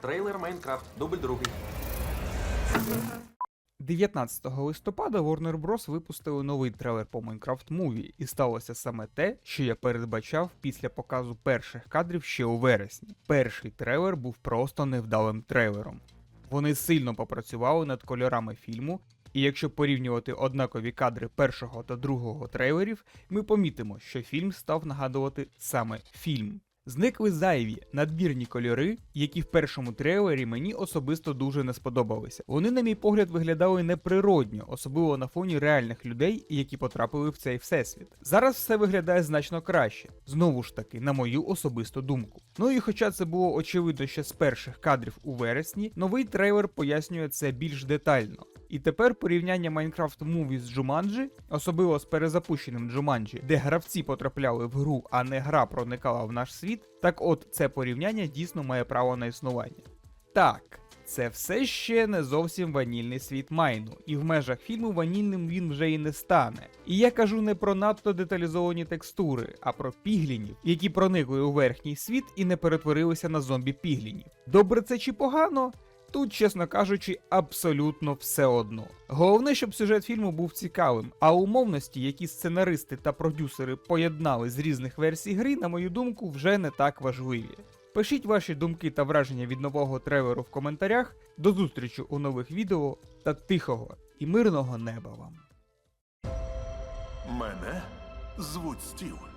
Трейлер Майнкрафт, дубль другий. 19 листопада Warner Bros. випустили новий трейлер по Minecraft Movie, і сталося саме те, що я передбачав після показу перших кадрів ще у вересні. Перший трейлер був просто невдалим трейлером. Вони сильно попрацювали над кольорами фільму, і якщо порівнювати однакові кадри першого та другого трейлерів, ми помітимо, що фільм став нагадувати саме фільм. Зникли зайві надмірні кольори, які в першому трейлері мені особисто дуже не сподобалися. Вони, на мій погляд, виглядали неприродньо, особливо на фоні реальних людей, які потрапили в цей всесвіт. Зараз все виглядає значно краще, знову ж таки, на мою особисту думку. Ну і хоча це було очевидно ще з перших кадрів у вересні, новий трейлер пояснює це більш детально. І тепер порівняння Minecraft Movie з Jumanji, особливо з перезапущеним Jumanji, де гравці потрапляли в гру, а не гра проникала в наш світ, так от це порівняння дійсно має право на існування. Так, це все ще не зовсім ванільний світ Майну, і в межах фільму ванільним він вже і не стане. І я кажу не про надто деталізовані текстури, а про піглінів, які проникли у верхній світ і не перетворилися на зомбі-піглінів. Добре це чи погано? Тут, чесно кажучи, абсолютно все одно. Головне, щоб сюжет фільму був цікавим, а умовності, які сценаристи та продюсери поєднали з різних версій гри, на мою думку, вже не так важливі. Пишіть ваші думки та враження від нового трейлеру в коментарях. До зустрічі у нових відео та тихого і мирного неба вам. Мене звуть Стів.